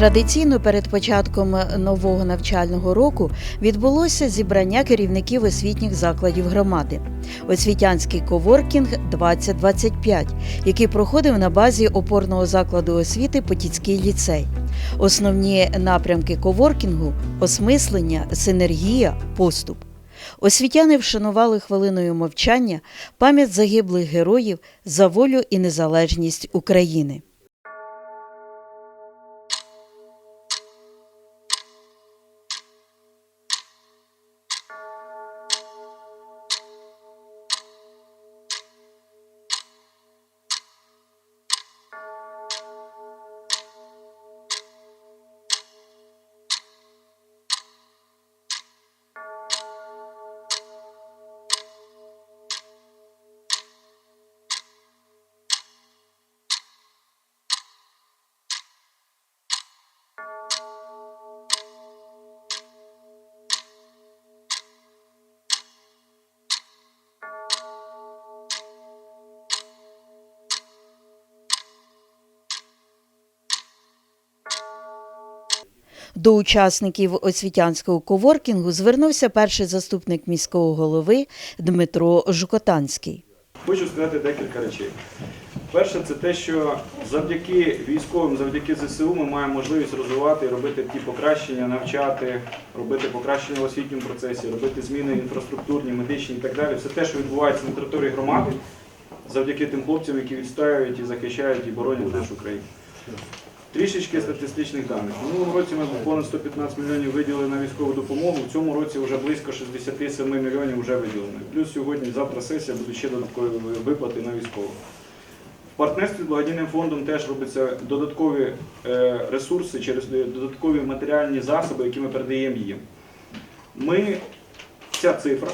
Традиційно перед початком нового навчального року відбулося зібрання керівників освітніх закладів громади. Освітянський коворкінг 2025, який проходив на базі опорного закладу освіти Потіцький ліцей. Основні напрямки коворкінгу осмислення, синергія, поступ. Освітяни вшанували хвилиною мовчання пам'ять загиблих героїв за волю і незалежність України. До учасників освітянського коворкінгу звернувся перший заступник міського голови Дмитро Жукотанський. Хочу сказати декілька речей. Перше, це те, що завдяки військовим, завдяки ЗСУ ми маємо можливість розвивати і робити ті покращення, навчати, робити покращення в освітньому процесі, робити зміни інфраструктурні, медичні і так далі. Все те, що відбувається на території громади, завдяки тим хлопцям, які відстоюють і захищають і боронять нашу країну. Трішечки статистичних даних. В минулому році ми понад 115 мільйонів виділили на військову допомогу. В цьому році вже близько 67 мільйонів вже виділено. Плюс сьогодні, завтра сесія, будуть ще додаткові виплати на військових. В партнерстві з благодійним фондом теж робляться додаткові е, ресурси через додаткові матеріальні засоби, які ми передаємо їм. Ми, ця цифра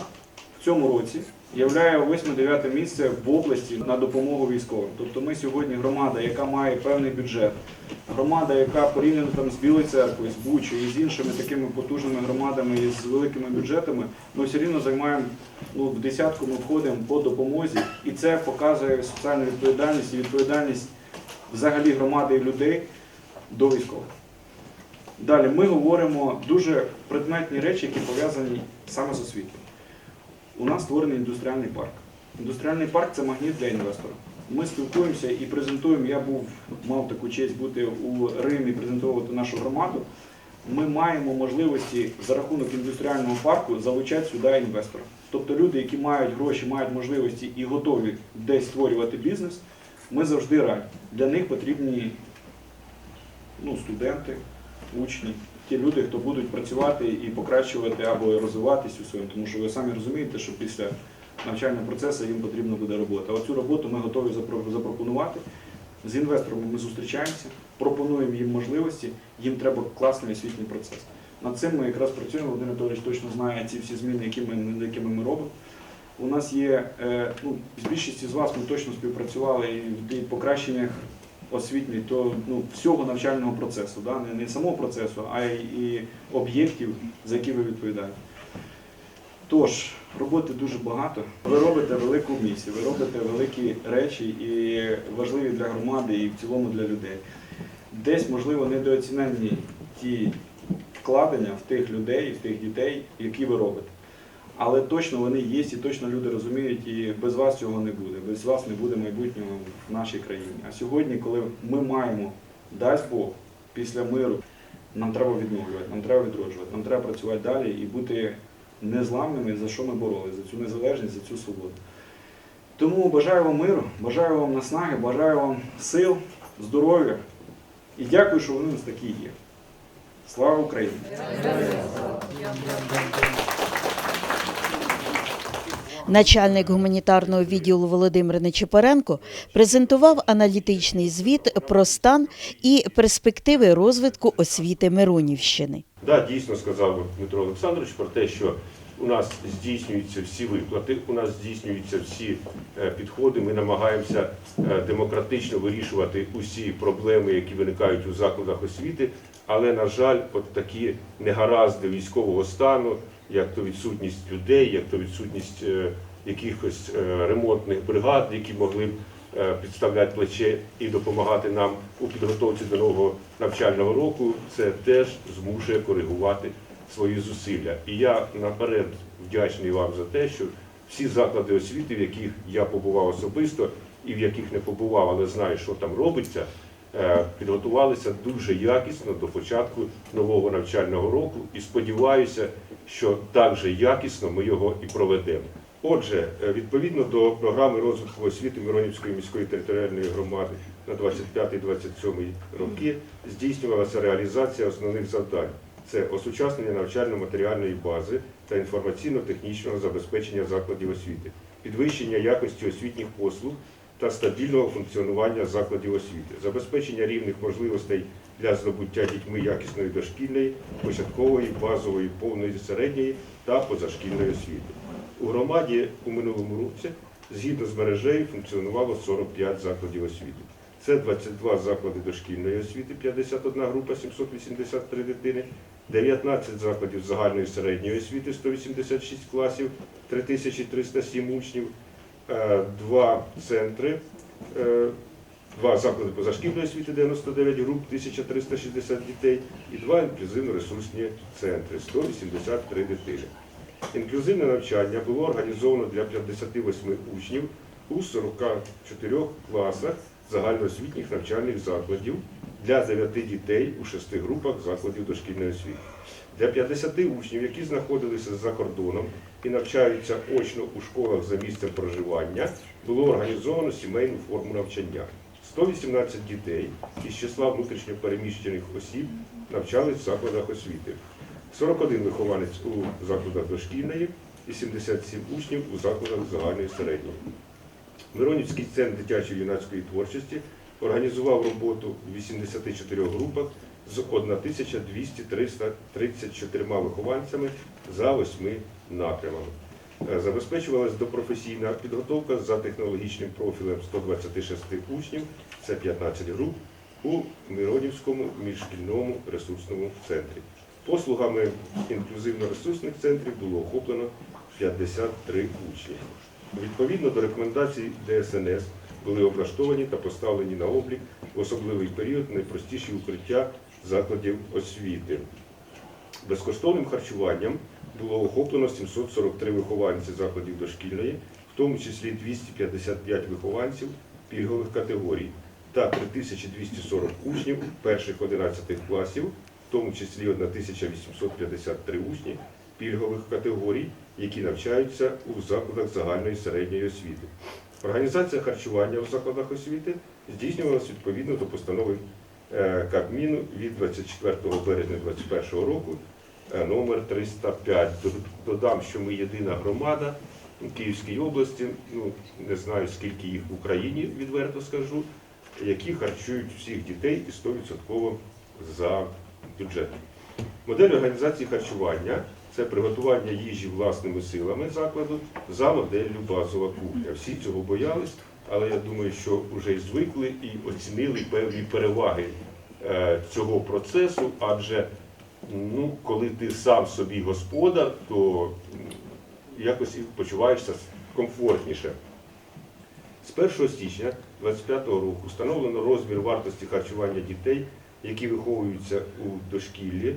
в цьому році являє 8-9 місце в області на допомогу військовим. Тобто ми сьогодні громада, яка має певний бюджет, громада, яка порівняно там з Білою церквою, з Бучою і з іншими такими потужними громадами і з великими бюджетами, ми все рівно займаємо ну, в десятку, ми входимо по допомозі, і це показує соціальну відповідальність і відповідальність взагалі громади і людей до військових. Далі ми говоримо дуже предметні речі, які пов'язані саме з освітою. У нас створений індустріальний парк. Індустріальний парк це магніт для інвестора. Ми спілкуємося і презентуємо. Я був мав таку честь бути у Римі, презентувати нашу громаду. Ми маємо можливості за рахунок індустріального парку залучати сюди інвестора. Тобто люди, які мають гроші, мають можливості і готові десь створювати бізнес, ми завжди раді. Для них потрібні ну, студенти, учні, ті люди, хто будуть працювати і покращувати або розвиватись у своєму, тому що ви самі розумієте, що після навчального процесу їм потрібна буде робота. Оцю роботу ми готові запропонувати. З інвесторами ми зустрічаємося, пропонуємо їм можливості, їм треба класний освітній процес. Над цим ми якраз працюємо. Володимир Анатолійович точно знає ці всі зміни, які ми, якими ми робимо. У нас є, е, ну, з більшістю з вас ми точно співпрацювали і в покращеннях освітньої, то ну, всього навчального процесу, да? не, не самого процесу, а й і об'єктів, за які ви відповідаєте. Тож, роботи дуже багато. Ви робите велику місію, ви робите великі речі і важливі для громади, і в цілому для людей. Десь, можливо, недооцінені ті вкладення в тих людей, в тих дітей, які ви робите. Але точно вони є, і точно люди розуміють, і без вас цього не буде. Без вас не буде майбутнього в нашій країні. А сьогодні, коли ми маємо, дасть Бог, після миру, нам треба відновлювати, нам треба відроджувати, нам треба працювати далі і бути незламними, за що ми боролися, за цю незалежність, за цю свободу. Тому бажаю вам миру, бажаю вам наснаги, бажаю вам сил, здоров'я і дякую, що вони у нас такі є. Слава Україні! Начальник гуманітарного відділу Володимир Нечипоренко презентував аналітичний звіт про стан і перспективи розвитку освіти Миронівщини. Да, дійсно сказав Дмитро Олександрович про те, що у нас здійснюються всі виплати, у нас здійснюються всі е, підходи. Ми намагаємося е, демократично вирішувати усі проблеми, які виникають у закладах освіти. Але, на жаль, от такі негаразди військового стану, як то відсутність людей, як то відсутність е, якихось е, ремонтних бригад, які могли б е, підставляти плече і допомагати нам у підготовці до нового навчального року, це теж змушує коригувати свої зусилля. І я наперед вдячний вам за те, що всі заклади освіти, в яких я побував особисто і в яких не побував, але знаю, що там робиться, підготувалися дуже якісно до початку нового навчального року і сподіваюся, що так же якісно ми його і проведемо. Отже, е, відповідно до програми розвитку освіти Миронівської міської територіальної громади на 25-27 роки здійснювалася реалізація основних завдань. Це осучаснення навчально-матеріальної бази та інформаційно-технічного забезпечення закладів освіти, підвищення якості освітніх послуг та стабільного функціонування закладів освіти, забезпечення рівних можливостей для здобуття дітьми якісної дошкільної, початкової, базової, повної середньої та позашкільної освіти. У громаді у минулому році згідно з мережею функціонувало 45 закладів освіти. Це 22 заклади дошкільної освіти, 51 група 783 дитини, 19 закладів загальної середньої освіти, 186 класів, 3307 учнів, два центри, е, два заклади позашкільної освіти, 99 груп, 1360 дітей і два інклюзивно-ресурсні центри, 183 дитини. Інклюзивне навчання було організовано для 58 учнів у 44 класах загальноосвітніх навчальних закладів для 9 дітей у 6 групах закладів дошкільної освіти. Для 50 учнів, які знаходилися за кордоном і навчаються очно у школах за місцем проживання, було організовано сімейну форму навчання. 118 дітей із числа внутрішньопереміщених осіб навчались в закладах освіти. 41 вихованець у закладах дошкільної і 77 учнів у закладах загальної середньої. Миронівський центр дитячої юнацької творчості організував роботу в 84 групах з 1234 вихованцями за 8 напрямами. Е, Забезпечувалась допрофесійна підготовка за технологічним профілем 126 учнів, це 15 груп, у Миронівському міжшкільному ресурсному центрі. Послугами інклюзивно-ресурсних центрів було охоплено 53 учні. Відповідно до рекомендацій ДСНС були облаштовані та поставлені на облік в особливий період найпростіші укриття закладів освіти. Безкоштовним харчуванням було охоплено 743 вихованці закладів дошкільної, в тому числі 255 вихованців пільгових категорій та 3240 учнів перших 11 класів, в тому числі 1853 учні пільгових категорій, які навчаються у закладах загальної середньої освіти. Організація харчування в закладах освіти здійснювалася відповідно до постанови Кабміну від 24 березня 2021 року е, номер 305. Додам, що ми єдина громада Київській області, ну не знаю скільки їх в Україні, відверто скажу, які харчують всіх дітей і 100% за бюджетом. Модель організації харчування це приготування їжі власними силами закладу за моделлю базова кухня. Всі цього боялись, але я думаю, що вже звикли і оцінили певні переваги е, цього процесу, адже ну, коли ти сам собі господар, то якось почуваєшся комфортніше. З 1 січня 2025 року встановлено розмір вартості харчування дітей, які виховуються у дошкіллі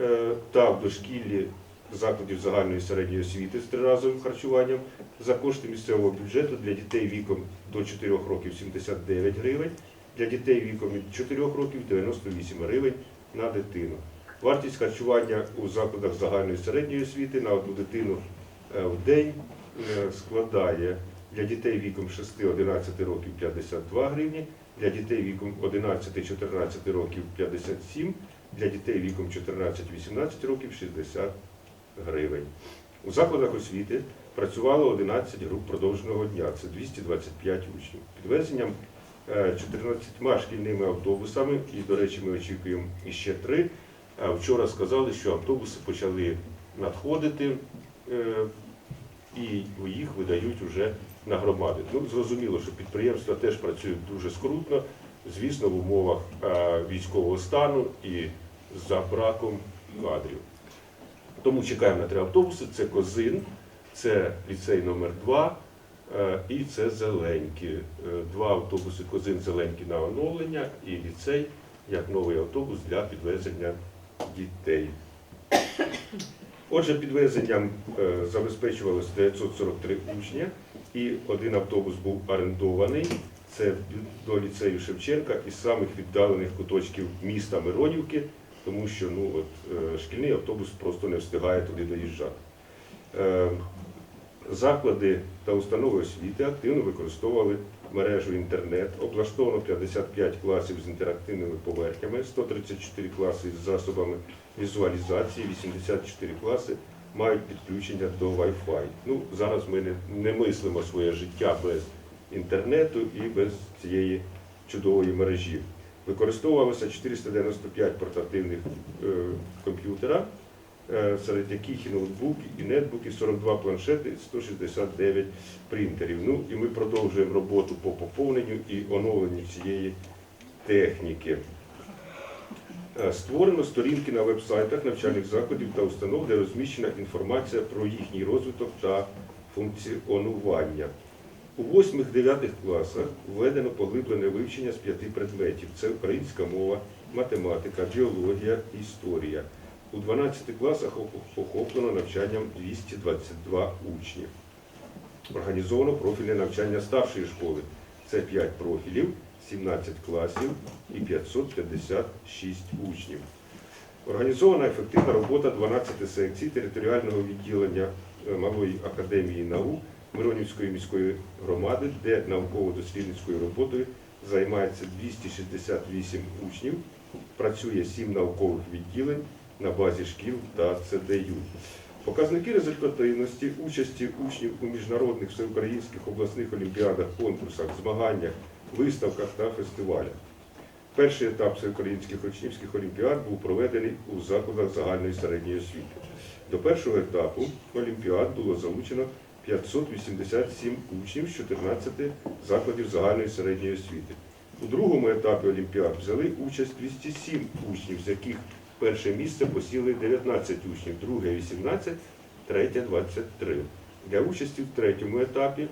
е, та в дошкіллі закладів загальної середньої освіти з триразовим харчуванням за кошти місцевого бюджету для дітей віком до 4 років 79 гривень, для дітей віком від 4 років 98 гривень на дитину. Вартість харчування у закладах загальної середньої освіти на одну дитину е, в день е, складає для дітей віком 6-11 років 52 гривні, для дітей віком 11-14 років 57, для дітей віком 14-18 років 60 гривень. У закладах освіти працювало 11 груп продовженого дня, це 225 учнів. Підвезенням е, 14 шкільними автобусами, і, до речі, ми очікуємо іще три. Е, Вчора сказали, що автобуси почали надходити е, і їх видають вже на громади. Ну, зрозуміло, що підприємства теж працюють дуже скрутно, звісно, в умовах е, військового стану і за браком кадрів. Тому чекаємо на три автобуси. Це Козин, це ліцей номер 2 Е, І це зеленькі. Е, Два автобуси Козин зеленькі на оновлення і ліцей як новий автобус для підвезення дітей. Отже, підвезенням е, забезпечувалося 943 учня, і один автобус був орендований. Це до ліцею Шевченка із самих віддалених куточків міста Миронівки, тому що ну, от, е, шкільний автобус просто не встигає туди доїжджати. Е, Заклади та установи освіти активно використовували мережу інтернет. Облаштовано 55 класів з інтерактивними поверхнями, 134 класи з засобами візуалізації, 84 класи мають підключення до Wi-Fi. Ну, зараз ми не, не мислимо своє життя без інтернету і без цієї чудової мережі. Використовувалося 495 портативних е, комп'ютера, е, серед яких і ноутбуки, і нетбуки, 42 планшети, 169 принтерів. Ну і ми продовжуємо роботу по поповненню і оновленню цієї техніки. Е, Створено сторінки на веб-сайтах навчальних закладів та установ, де розміщена інформація про їхній розвиток та функціонування. У 8-9 класах введено поглиблене вивчення з п'яти предметів: це українська мова, математика, біологія, історія. У 12 класах охоплено навчанням 222 учнів. Організовано профільне навчання старшої школи. Це 5 профілів, 17 класів і 556 учнів. Організована ефективна робота 12 секцій територіального відділення е, Малої академії наук Миронівської міської громади, де науково-дослідницькою роботою займається 268 учнів, працює 7 наукових відділень на базі шкіл та ЦДЮ. Показники результативності участі учнів у міжнародних всеукраїнських обласних олімпіадах, конкурсах, змаганнях, виставках та фестивалях. Перший етап всеукраїнських учнівських олімпіад був проведений у закладах загальної середньої освіти. До першого етапу олімпіад було залучено 587 учнів з 14 закладів загальної середньої освіти. У другому етапі олімпіад взяли участь 207 учнів, з яких перше місце посіли 19 учнів, друге 18, третє 23. Для участі в третьому етапі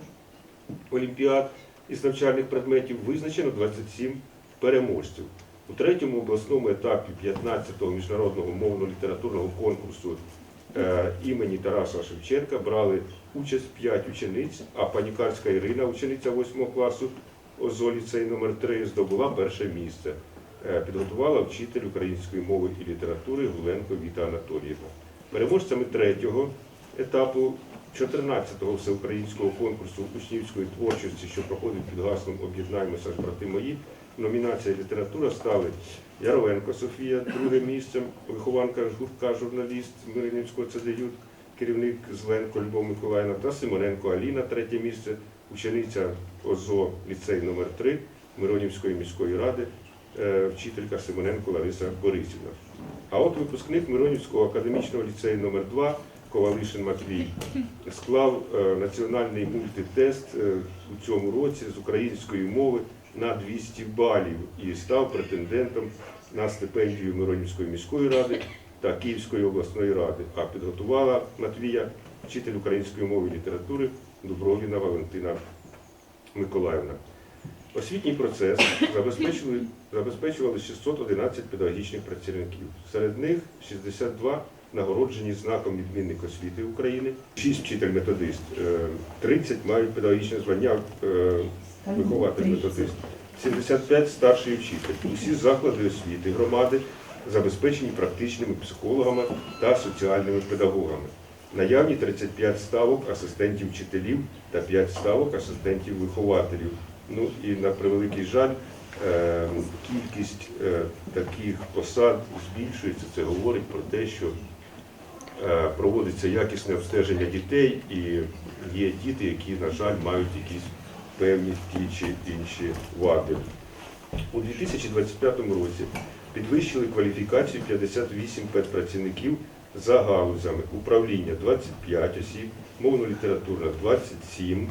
олімпіад із навчальних предметів визначено 27 переможців. У третьому обласному етапі 15-го міжнародного мовно-літературного конкурсу імені Тараса Шевченка брали участь 5 учениць, а Панікарська Ірина, учениця 8 класу ОЗО ліцей номер 3 здобула перше місце. Е, Підготувала вчитель української мови і літератури Гуленко Віта Анатоліївна. Переможцями третього етапу 14-го всеукраїнського конкурсу учнівської творчості, що проходить під гаслом Об'єднаємося ж брати мої. Номінація література стали Яровенко Софія, друге місце, вихованка гуртка журналіст Миринівського ЦДЮ, керівник Зленко Любов Миколаївна та Симоненко Аліна, третє місце, учениця ОЗО ліцей номер 3 Миронівської міської ради, е, вчителька Симоненко Лариса Борисівна. А от випускник Миронівського академічного ліцею номер 2 Ковалишин Матвій склав е, національний мультитест е, у цьому році з української мови на 200 балів і став претендентом на стипендію Миронівської міської ради та Київської обласної ради. А підготувала Матвія вчитель української мови і літератури Дубровіна Валентина Миколаївна. Освітній процес забезпечували, забезпечували 611 педагогічних працівників. Серед них 62 нагороджені знаком відмінник освіти України, 6 вчитель-методист, е, 30 мають педагогічне звання е, вихователь-методист, 75 старший вчитель. Усі заклади освіти громади забезпечені практичними психологами та соціальними педагогами. Наявні 35 ставок асистентів вчителів та 5 ставок асистентів вихователів. Ну і на превеликий жаль, е, кількість е, таких посад збільшується. Це говорить про те, що е, проводиться якісне обстеження дітей, і є діти, які, на жаль, мають якісь певні ті чи інші вади. У 2025 році підвищили кваліфікацію 58 педпрацівників за галузями управління 25 осіб, мовно-літературна 27,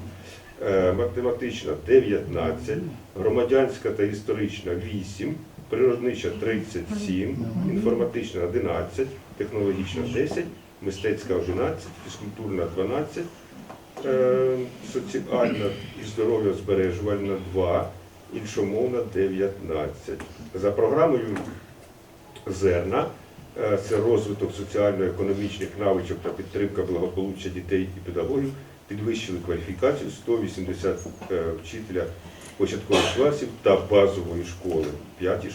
е, математична 19, громадянська та історична 8, природнича 37, інформатична 11, технологічна 10, мистецька 11, фізкультурна 12, е, соціальна і здоров'я збережувальна 2, іншомовна 19. За програмою Зерна е, це розвиток соціально-економічних навичок та підтримка благополуччя дітей і педагогів. Підвищили кваліфікацію 180 е, вчителя початкових класів та базової школи 5-6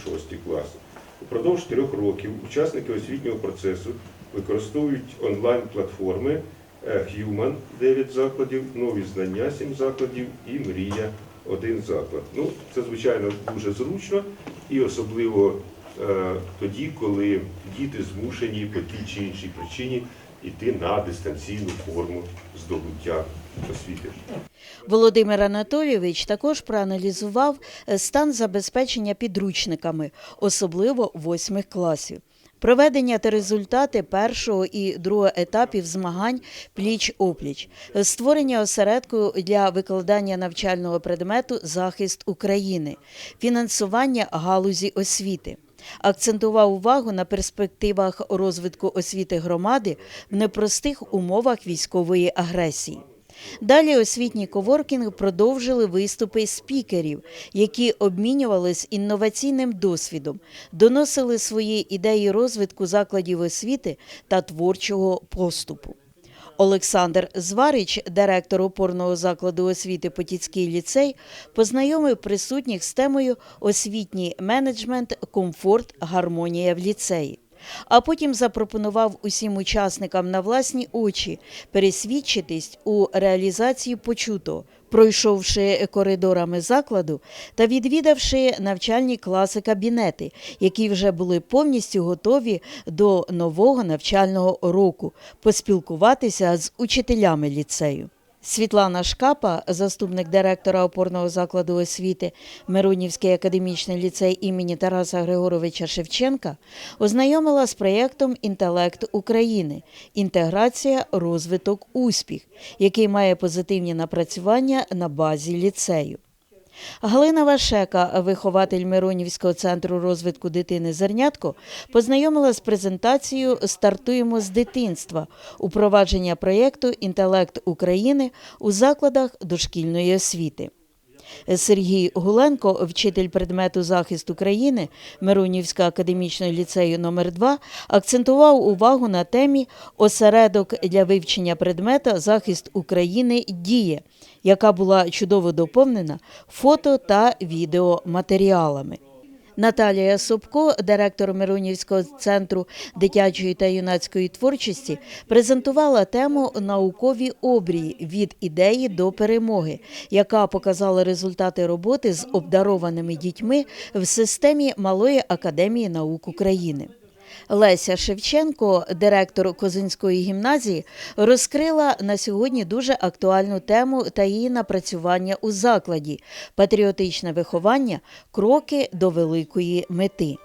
класи. Упродовж трьох років учасники освітнього процесу використовують онлайн-платформи е, Human 9 закладів, нові знання 7 закладів і Мрія 1 заклад. Ну, це звичайно дуже зручно і особливо е, тоді, коли діти змушені по тій чи іншій причині йти на дистанційну форму здобуття освіти. Володимир Анатолійович також проаналізував е, стан забезпечення підручниками, особливо восьмих класів. Проведення та результати першого і другого етапів змагань пліч-опліч, створення осередку для викладання навчального предмету захист України, фінансування галузі освіти. Акцентував увагу на перспективах розвитку освіти громади в непростих умовах військової агресії. Далі освітній коворкінг продовжили виступи спікерів, які обмінювались інноваційним досвідом, доносили свої ідеї розвитку закладів освіти та творчого поступу. Олександр Зварич, директор опорного закладу освіти Потіцький ліцей, познайомив присутніх з темою освітній менеджмент, комфорт, гармонія в ліцеї. А потім запропонував усім учасникам на власні очі пересвідчитись у реалізації почутого, пройшовши коридорами закладу та відвідавши навчальні класи кабінети, які вже були повністю готові до нового навчального року, поспілкуватися з учителями ліцею. Світлана Шкапа, заступник директора опорного закладу освіти Миронівський академічний ліцей імені Тараса Григоровича Шевченка, ознайомила з проєктом Інтелект України інтеграція, розвиток, успіх, який має позитивні напрацювання на базі ліцею. Галина Вашека, вихователь Миронівського центру розвитку дитини Зернятко, познайомила з презентацією Стартуємо з дитинства упровадження проєкту Інтелект України у закладах дошкільної освіти. Сергій Гуленко, вчитель предмету захист України Миронівська академічного ліцею номер 2 акцентував увагу на темі осередок для вивчення предмета захист України діє, яка була чудово доповнена фото та відеоматеріалами. Наталія Собко, директор Миронівського центру дитячої та юнацької творчості, презентувала тему Наукові обрії від ідеї до перемоги, яка показала результати роботи з обдарованими дітьми в системі Малої академії наук України. Леся Шевченко, директор Козинської гімназії, розкрила на сьогодні дуже актуальну тему та її напрацювання у закладі патріотичне виховання кроки до великої мети.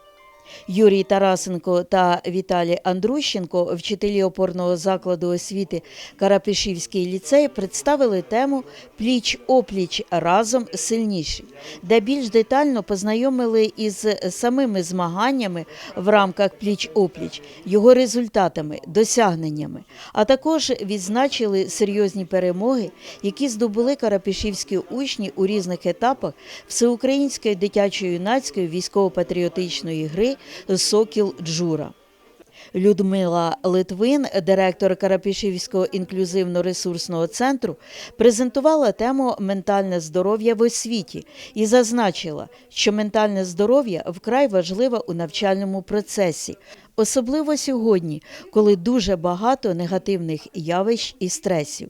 Юрій Тарасенко та Віталій Андрущенко, вчителі опорного закладу освіти Карапішівський ліцей, представили тему Пліч-опліч. Разом сильніші, де більш детально познайомили із самими змаганнями в рамках Пліч-опліч, його результатами, досягненнями, а також відзначили серйозні перемоги, які здобули карапішівські учні у різних етапах всеукраїнської дитячо-юнацької військово-патріотичної гри Сокіл Джура. Людмила Литвин, директор Карапішівського інклюзивно-ресурсного центру, презентувала тему ментальне здоров'я в освіті і зазначила, що ментальне здоров'я вкрай важливе у навчальному процесі, особливо сьогодні, коли дуже багато негативних явищ і стресів.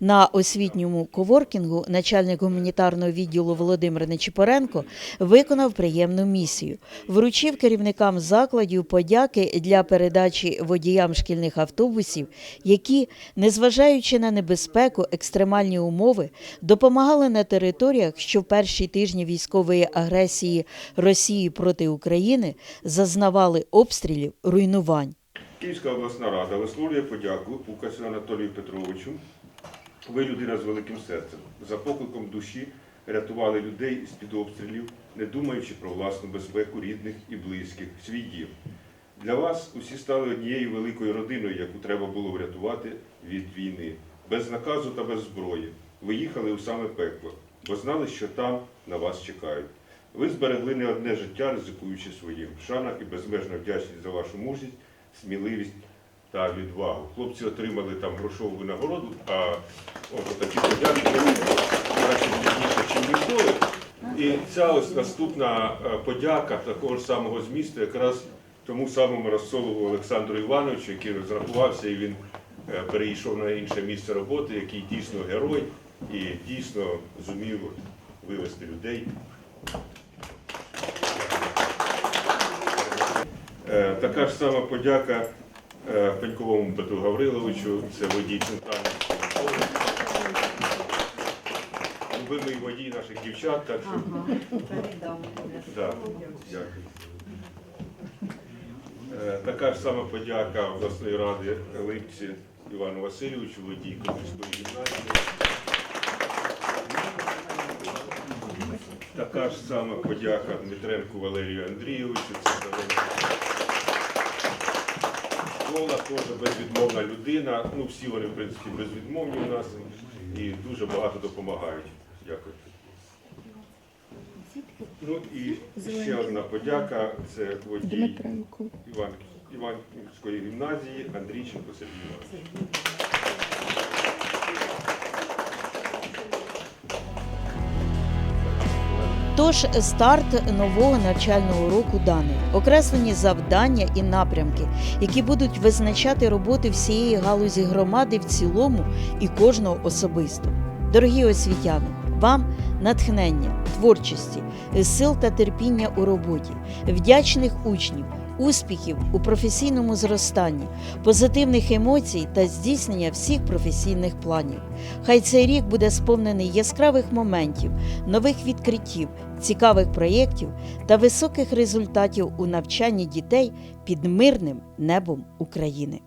На освітньому коворкінгу начальник гуманітарного відділу Володимир Нечипоренко виконав приємну місію. Вручив керівникам закладів подяки для передачі водіям шкільних автобусів, які, незважаючи на небезпеку, екстремальні умови, допомагали на територіях, що в перші тижні військової агресії Росії проти України зазнавали обстрілів, руйнувань. Київська обласна рада висловлює подяку Пукасю Анатолію Петровичу. Ви людина з великим серцем. За покликом душі рятували людей з-під обстрілів, не думаючи про власну безпеку рідних і близьких, свій дім. Для вас усі стали однією великою родиною, яку треба було врятувати від війни. без наказу та без зброї. Ви їхали у саме пекло, бо знали, що там на вас чекають. Ви зберегли не одне життя, ризикуючи своїм. Шана і безмежна вдячність за вашу мужність, сміливість та відвагу. Хлопці отримали там грошову винагороду, а от такі подяки краще пізніше, чим ніколи. І ця ось наступна е, подяка такого ж самого змісту, якраз тому самому Розсолову Олександру Івановичу, який розрахувався і він е, перейшов на інше місце роботи, який дійсно герой і дійсно зумів вивести людей. Е, Така ж сама подяка Пеньковому Петру Гавриловичу, це водій центрального. Любимий водій наших дівчат, так що Да, дякую. Е, Така ж сама подяка обласної ради Липці Івану Васильовичу, водій Козівської гімназії. Така ж сама подяка Дмитренку Валерію Андрійовичу. Це за Школа теж безвідмовна людина. Ну, всі вони, в принципі, безвідмовні у нас і дуже багато допомагають. Дякую. Ну і ще одна подяка. Це водій Іван, Іванської гімназії Андрійченко Сергій Іванович. Тож старт нового навчального року даний, окреслені завдання і напрямки, які будуть визначати роботи всієї галузі громади в цілому і кожного особисто. Дорогі освітяни, вам натхнення, творчості, сил та терпіння у роботі, вдячних учнів, успіхів у професійному зростанні, позитивних емоцій та здійснення всіх професійних планів. Хай цей рік буде сповнений яскравих моментів, нових відкриттів, цікавих проєктів та високих результатів у навчанні дітей під мирним небом України.